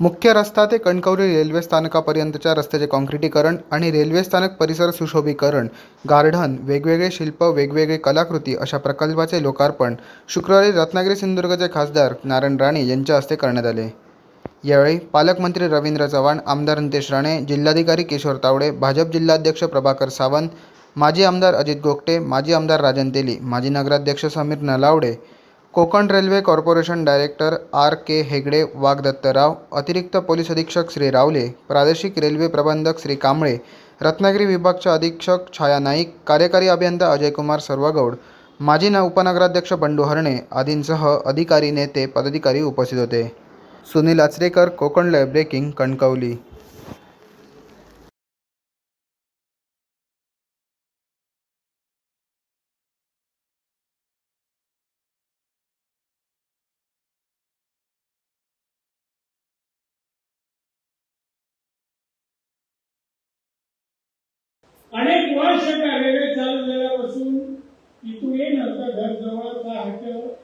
मुख्य रस्ता ते कणकवली रेल्वे स्थानकापर्यंतच्या रस्त्याचे काँक्रिटीकरण आणि रेल्वे स्थानक परिसर सुशोभीकरण गार्डन वेगवेगळे शिल्प वेगवेगळे कलाकृती अशा प्रकल्पाचे लोकार्पण शुक्रवारी रत्नागिरी सिंधुदुर्गचे खासदार नारायण राणे यांच्या हस्ते करण्यात आले. यावेळी पालकमंत्री रवींद्र चव्हाण आमदार नितेश राणे जिल्हाधिकारी किशोर तावडे भाजप जिल्हाध्यक्ष प्रभाकर सावंत माजी आमदार अजित गोगटे माजी आमदार राजन तेली माजी नगराध्यक्ष Sameer Nalawade Konkan railway corporation director R K Hegde Waghdattrao अतिरिक्त पोलीस अधीक्षक श्री रावले प्रादेशिक रेल्वे प्रबंधक श्री कांबळे रत्नागिरी विभागच्या अधीक्षक छाया नाईक कार्यकारी अभियंता अजयकुमार सर्वगौड माजी न उपनगराध्यक्ष बंडू हरणे आदींसह अधिकारी नेते पदाधिकारी उपस्थित होते. Sunil Acharekar Konkan live breaking Kankavli. अनेक वर्ष त्या रेल्वे चालू झाल्यापासून इथून येईन आता घर जवळचा हॉटेल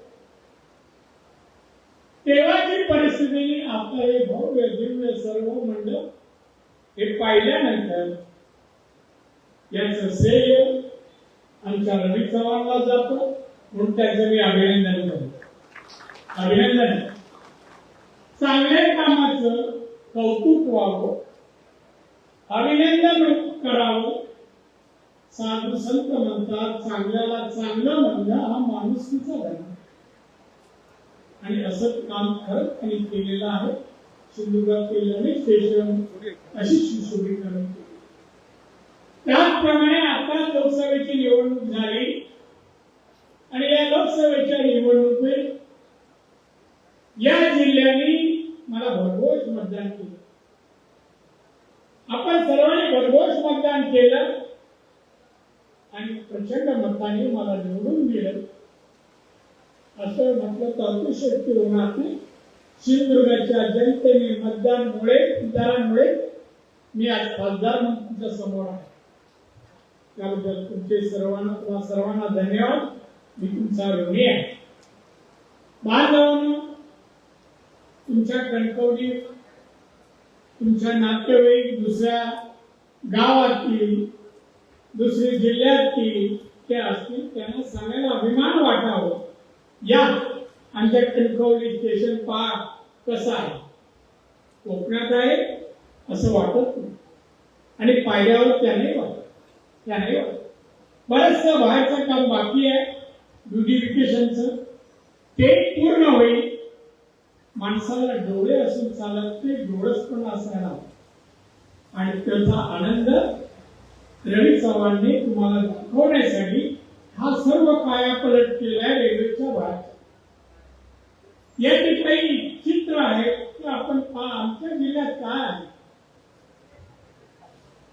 तेव्हाची परिस्थिती आता हे भव्य दिव्य सर्व मंडळ हे पाहिल्यानंतर याचं श्रेय आमच्या रवी चव्हाणला जातो. म्हणून त्याचं मी अभिनंदन करतो. अभिनंदन. चांगल्या कामाचं कौतुक व्हावं. अभिनंदन करावं. साधू संत म्हणतात चांगल्याला चांगलं म्हणणं हा माणुसकीचा धर्म. आणि असं काम खरंच त्यांनी केलेलं आहे. सिंधुदुर्गातील अनेक स्टेशन अशी सुशोभीकरण केली. त्याचप्रमाणे आता लोकसभेची निवडणूक झाली. आणि या लोकसभेच्या निवडणुकीत या जिल्ह्याने मला भरघोस मतदान केलं. आपण सर्वांनी भरघोस मतदान केलं. आणि प्रचंड मताने मला निवडून दिलं. असं म्हटलं तर अतिशक्ती होणार नाही. सिंधुदुर्गाच्या जनतेने मतदानमुळे दारामुळे मी आज खासदार म्हणून तुमच्यासमोर आहे. त्याबद्दल तुमचे सर्वांना तुम्हा सर्वांना धन्यवाद. मी तुमचा ऋणी आहे. बांधवांना तुमच्या कणकवली तुमच्या नातेवाईक दुसऱ्या गावातील दुसरी जिल्ह्यातील ते असतील त्यांना सांगायला अभिमान वाटावं. या आमच्या कणकवली स्टेशन पहा कसं आहे. कोकणात आहे असं वाटत नाही. आणि पाहिल्यावर त्याने वाटत. त्याने वाटत. बरंचसं बाहेरचं काम बाकी आहे ब्युटिफिकेशनचं ते पूर्ण होईल. माणसाला डोळे असून चालत ते डोळसपणा असायला आणि त्याचा आनंद रवी चव्हाणने तुम्हाला दाखवण्यासाठी हा सर्व कायापलट केलाय रेल्वेच्या बाहेर. याचे काही चित्र आहे की आपण आमच्या जिल्ह्यात काय आहे?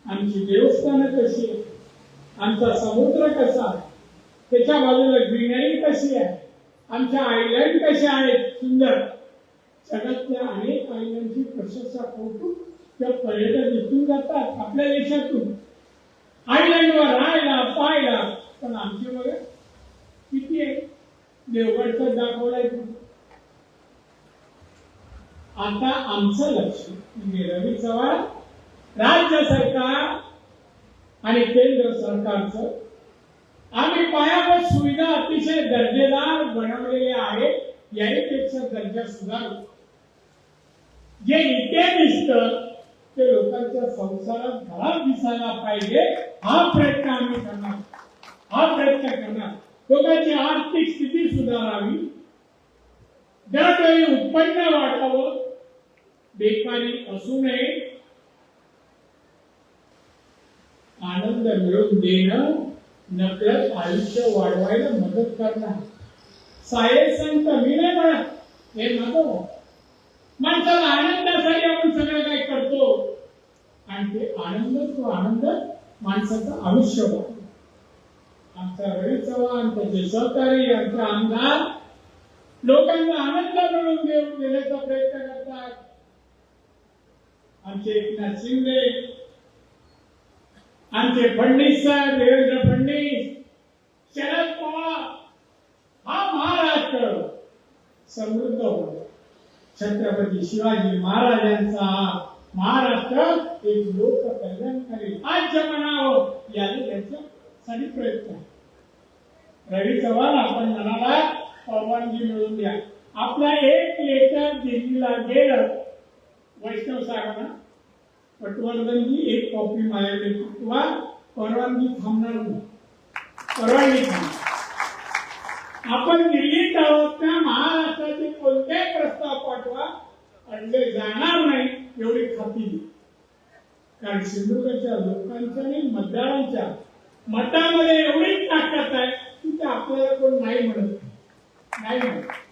आमची देवस्थानं कशी आहे आमचा समुद्र कसा आहे? त्याच्या बाजूला ग्रीनरी कशी आहे? आमच्या आयलंड कशा आहेत? सुंदर. जगातल्या अनेक आयलंडची प्रशंसा कौतुक त्या पर्यटन इथून जातात आपल्या देशातून. आयलंडवर राहायला पाहायला. पण आमचे बघा किती आहे? देवगडचं दाखवलाय तुम्ही आता आमचं लक्ष. म्हणजे रवी चव्हाण राज्य सरकार आणि केंद्र सरकारचं. आम्ही पायाभूत सुविधा अतिशय दर्जेदार बनवलेल्या आहेत. याहीपेक्षा दर्जा सुधारू. जे इथे दिसत ते लोकांच्या संसारात घरात दिसायला पाहिजे. हा प्रयत्न आम्ही करणार. हा प्रयत्न करणार. लोकांची आर्थिक स्थिती सुधारावी ज्यावेळी उत्पन्न वाढावं बेकारी असू नये. आनंद मिळवून देणं नकळत आयुष्य वाढवायला मदत करणार. साहेब संत मी नाही म्हणत हे नको. माणसाला आनंदासाठी आपण सगळं काही करतो. आणि ते आनंद तो आनंद माणसाचं आयुष्य बघतो आमचा रवी चव्हाण त्याचे सहकारी आमचे आमदार लोकांना आनंद मिळवून देऊन देण्याचा प्रयत्न करतात. आमचे एकनाथ शिंदे आमचे फडणवीस साहेब देवेंद्र फडणवीस शरद पवार हा महाराष्ट्र समृद्ध होतो छत्रपती शिवाजी महाराजांचा महाराष्ट्र एक लोक कल्याणकारी राज्य म्हणावं याने त्याच्यासाठी प्रयत्न आहे. रवी चव्हाण आपण म्हणाला परवानगी मिळवून द्या. आपला एक लेटर दिल्लीला गेलं वैष्णव साहेबांना पटवर्धनजी एक कॉपी माझ्याकडे किंवा परवानगी थांबणार नाही. परवानगी थांबणार. आपण दिल्लीत आहोत ना महाराष्ट्राचे कोणत्याही प्रस्ताव पाठवा कारण सिंधुदुर्गच्या लोकांच्या आणि मतदारांच्या मतामध्ये एवढी ताकद आहे की ते आपल्याला कोण नाही म्हणत नाही. नाही म्हणत